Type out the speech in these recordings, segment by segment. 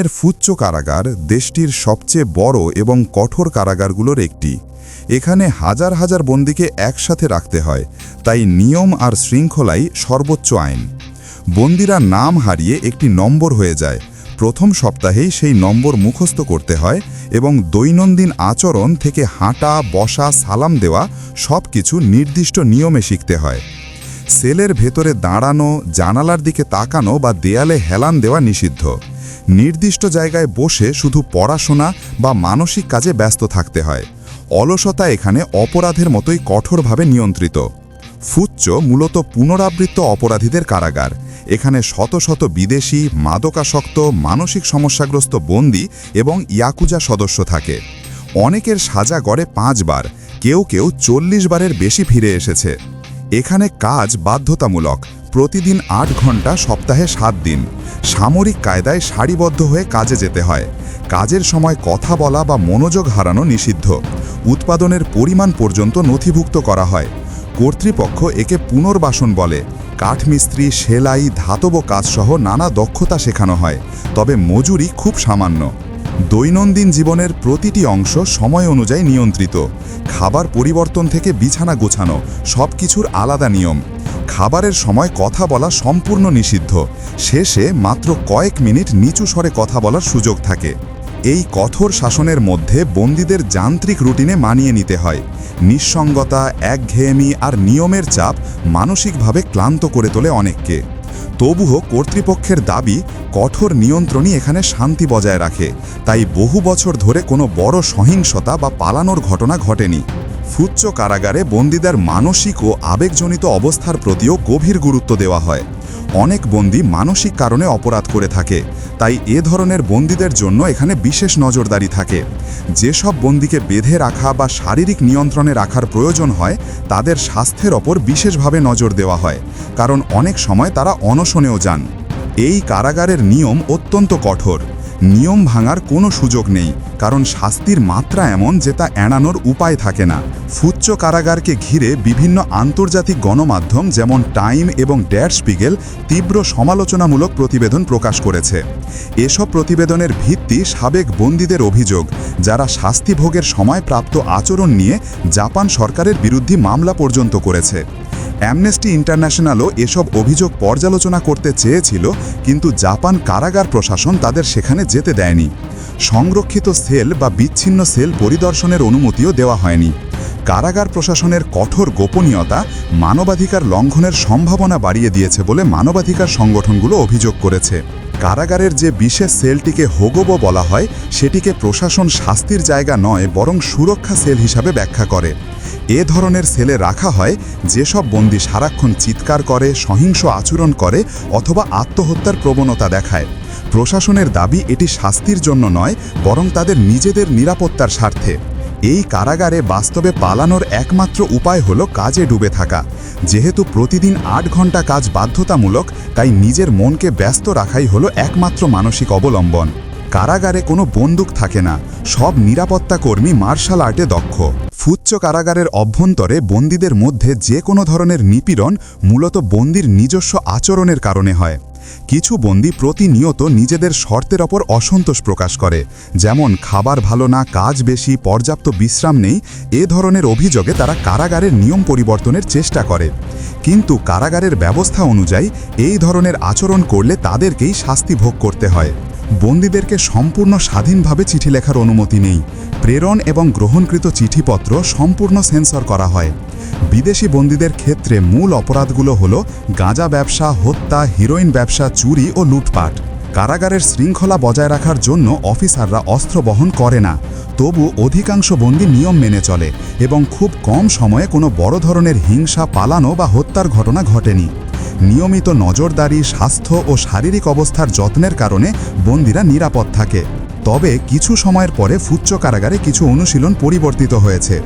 এর ফুচ্চ কারাগার দেশটির সবচেয়ে বড় এবং কঠোর কারাগারগুলোর একটি। এখানে হাজার হাজার বন্দীকে একসাথে রাখতে হয়, তাই নিয়ম আর শৃঙ্খলাই সর্বোচ্চ আইন। বন্দিরা নাম হারিয়ে একটি নম্বর হয়ে যায়। প্রথম সপ্তাহেই সেই নম্বর মুখস্থ করতে হয় এবং দৈনন্দিন আচরণ থেকে হাঁটা, বসা, সালাম দেওয়া সব কিছু নির্দিষ্ট নিয়মে শিখতে হয়। সেলের ভেতরে দাঁড়ানো, জানালার দিকে তাকানো বা দেয়ালে হেলান দেওয়া নিষিদ্ধ। নির্দিষ্ট জায়গায় বসে শুধু পড়াশোনা বা মানসিক কাজে ব্যস্ত থাকতে হয়। অলসতা এখানে অপরাধের মতোই কঠোরভাবে নিয়ন্ত্রিত। ফুচ্চ মূলত পুনরাবৃত্ত অপরাধীদের কারাগার। এখানে শত শত বিদেশি, মাদকাসক্ত, মানসিক সমস্যাগ্রস্ত বন্দী এবং ইয়াকুজা সদস্য থাকে। অনেকের সাজা গড়ে পাঁচবার, কেউ কেউ চল্লিশ বারের বেশি ফিরে এসেছে। এখানে কাজ বাধ্যতামূলক, প্রতিদিন আট ঘণ্টা সপ্তাহে সাত দিন। সামরিক কায়দায় সারিবদ্ধ হয়ে কাজে যেতে হয়। কাজের সময় কথা বলা বা মনোযোগ হারানো নিষিদ্ধ। উৎপাদনের পরিমাণ পর্যন্ত নথিভুক্ত করা হয়। কর্তৃপক্ষ একে পুনর্বাসন বলে। কাঠমিস্ত্রি, সেলাই, ধাতব কাজসহ নানা দক্ষতা শেখানো হয়, তবে মজুরি খুব সামান্য। দৈনন্দিন জীবনের প্রতিটি অংশ সময় অনুযায়ী নিয়ন্ত্রিত। খাবার পরিবর্তন থেকে বিছানা গোছানো সব কিছুর আলাদা নিয়ম। খাবারের সময় কথা বলা সম্পূর্ণ নিষিদ্ধ। শেষে মাত্র কয়েক মিনিট নিচু স্বরে কথা বলার সুযোগ থাকে। এই কঠোর শাসনের মধ্যে বন্দীদের যান্ত্রিক রুটিনে মানিয়ে নিতে হয়। নিঃসঙ্গতা, একঘেয়েমি আর নিয়মের চাপ মানসিকভাবে ক্লান্ত করে তোলে অনেককে। তবুও কর্তৃপক্ষের দাবি, কঠোর নিয়ন্ত্রণই এখানে শান্তি বজায় রাখে। তাই বহু বছর ধরে কোনো বড় সহিংসতা বা পালানোর ঘটনা ঘটেনি। ফুচ্চ কারাগারে বন্দীদের মানসিক ও আবেগজনিত অবস্থার প্রতিও গভীর গুরুত্ব দেওয়া হয়। অনেক বন্দী মানসিক কারণে অপরাধ করে থাকে, তাই এ ধরনের বন্দীদের জন্য এখানে বিশেষ নজরদারি থাকে। যেসব বন্দীকে বেঁধে রাখা বা শারীরিক নিয়ন্ত্রণে রাখার প্রয়োজন হয়, তাদের স্বাস্থ্যের ওপর বিশেষভাবে নজর দেওয়া হয়, কারণ অনেক সময় তারা অনশনেও যান। এই কারাগারের নিয়ম অত্যন্ত কঠোর। নিয়ম ভাঙার কোনো সুযোগ নেই, কারণ শাস্তির মাত্রা এমন যে তা এড়ানোর উপায় থাকে না। ফুচ্চ কারাগারকে ঘিরে বিভিন্ন আন্তর্জাতিক গণমাধ্যম যেমন টাইম এবং ড্যাড স্পিগেল তীব্র সমালোচনামূলক প্রতিবেদন প্রকাশ করেছে। এসব প্রতিবেদনের ভিত্তি সাবেক বন্দীদের অভিযোগ, যারা শাস্তি ভোগের সময় প্রাপ্ত আচরণ নিয়ে জাপান সরকারের বিরুদ্ধে মামলা পর্যন্ত করেছে। অ্যামনেস্টি ইন্টারন্যাশনালও এসব অভিযোগ পর্যালোচনা করতে চেয়েছিল, কিন্তু জাপান কারাগার প্রশাসন তাদের সেখানে যেতে দেয়নি। সংরক্ষিত সেল বা বিচ্ছিন্ন সেল পরিদর্শনের অনুমতিও দেওয়া হয়নি। কারাগার প্রশাসনের কঠোর গোপনীয়তা মানবাধিকার লঙ্ঘনের সম্ভাবনা বাড়িয়ে দিয়েছে বলে মানবাধিকার সংগঠনগুলো অভিযোগ করেছে। কারাগারের যে বিশেষ সেলটিকে হোগোবো বলা হয়, সেটিকে প্রশাসন শাস্তির জায়গা নয়, বরং সুরক্ষা সেল হিসাবে ব্যাখ্যা করে। এ ধরনের সেলে রাখা হয় যেসব বন্দী সারাক্ষণ চিৎকার করে, সহিংস আচরণ করে অথবা আত্মহত্যার প্রবণতা দেখায়। প্রশাসনের দাবি এটি শাস্তির জন্য নয়, বরং তাদের নিজেদের নিরাপত্তার স্বার্থে। এই কারাগারে বাস্তবে পালানোর একমাত্র উপায় হলো কাজে ডুবে থাকা। যেহেতু প্রতিদিন আট ঘণ্টা কাজ বাধ্যতামূলক, তাই নিজের মনকে ব্যস্ত রাখাই হলো একমাত্র মানসিক অবলম্বন। কারাগারে কোনো বন্দুক থাকে না, সব নিরাপত্তা কর্মী মার্শাল আর্টে দক্ষ। ফুচ্চ কারাগারের অভ্যন্তরে বন্দীদের মধ্যে যে কোনো ধরনের নিপীড়ন মূলত বন্দির নিজস্ব আচরণের কারণে হয়। কিছু বন্দী প্রতিনিয়ত নিজেদের শর্তের ওপর অসন্তোষ প্রকাশ করে, যেমন খাবার ভালো না, কাজ বেশি, পর্যাপ্ত বিশ্রাম নেই, এ ধরনের অভিযোগে তারা কারাগারের নিয়ম পরিবর্তনের চেষ্টা করে। কিন্তু কারাগারের ব্যবস্থা অনুযায়ী এই ধরনের আচরণ করলে তাদেরকেই শাস্তি ভোগ করতে হয়। বন্দীদেরকে সম্পূর্ণ স্বাধীনভাবে চিঠি লেখার অনুমতি নেই। প্রেরণ এবং গ্রহণকৃত চিঠিপত্র সম্পূর্ণ সেন্সর করা হয়। বিদেশি বন্দীদের ক্ষেত্রে মূল অপরাধগুলো হল গাঁজা ব্যবসা, হত্যা, হিরোইন ব্যবসা, চুরি ও লুটপাট। কারাগারের শৃঙ্খলা বজায় রাখার জন্য অফিসাররা অস্ত্র বহন করে না। তবু অধিকাংশ বন্দী নিয়ম মেনে চলে এবং খুব কম সময়ে কোনো বড় ধরনের হিংসা, পালানো বা হত্যার ঘটনা ঘটেনি। নিয়মিত নজরদারি, স্বাস্থ্য ও শারীরিক অবস্থার যত্নের কারণে বন্দীরা নিরাপদ থাকে। তবে কিছু সময়ের পরে ফুচ্চ কারাগারে কিছু অনুশীলন পরিবর্তিত হয়েছে।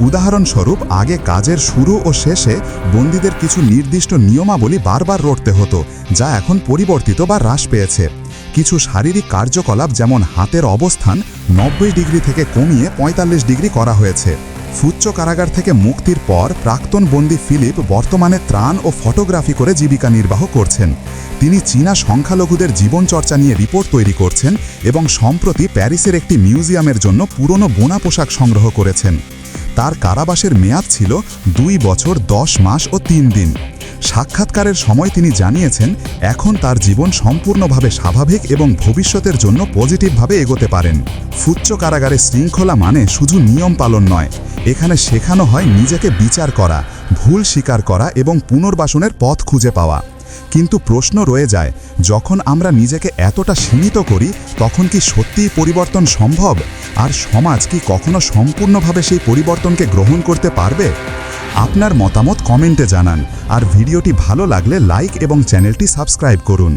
উদাহরণস্বরূপ, আগে কাজের শুরু ও শেষে বন্দীদের কিছু নির্দিষ্ট নিয়মাবলী বারবার রটতে হতো, যা এখন পরিবর্তিত বা হ্রাস পেয়েছে। কিছু শারীরিক কার্যকলাপ যেমন হাতের অবস্থান নব্বই ডিগ্রি থেকে কমিয়ে ৪৫ ডিগ্রি করা হয়েছে। ফুচ্চ কারাগার থেকে মুক্তির পর প্রাক্তন বন্দী ফিলিপ বর্তমানে ত্রাণ ও ফটোগ্রাফি করে জীবিকা নির্বাহ করছেন। তিনি চীনা সংখ্যালঘুদের জীবনচর্চা নিয়ে রিপোর্ট তৈরি করছেন এবং সম্প্রতি প্যারিসের একটি মিউজিয়ামের জন্য পুরনো বোনা পোশাক সংগ্রহ করেছেন। তার কারাবাসের মেয়াদ ছিল দুই বছর দশ মাস ও তিন দিন। সাক্ষাৎকারের সময় তিনি জানিয়েছেন, এখন তার জীবন সম্পূর্ণভাবে স্বাভাবিক এবং ভবিষ্যতের জন্য পজিটিভভাবে এগোতে পারেন। ফুচ্চ কারাগারে শৃঙ্খলা মানে শুধু নিয়ম পালন নয়, এখানে শেখানো হয় নিজেকে বিচার করা, ভুল স্বীকার করা এবং পুনর্বাসনের পথ খুঁজে পাওয়া। কিন্তু প্রশ্ন রয়ে যায়, যখন আমরা নিজেকে এতটা সীমিত করি, তখন কি সত্যিই পরিবর্তন সম্ভব? আর সমাজ কি কখনো সম্পূর্ণভাবে সেই পরিবর্তনকে গ্রহণ করতে পারবে? আপনার মতামত কমেন্টে জানান। আর ভিডিওটি ভালো লাগলে লাইক এবং চ্যানেলটি সাবস্ক্রাইব করুন।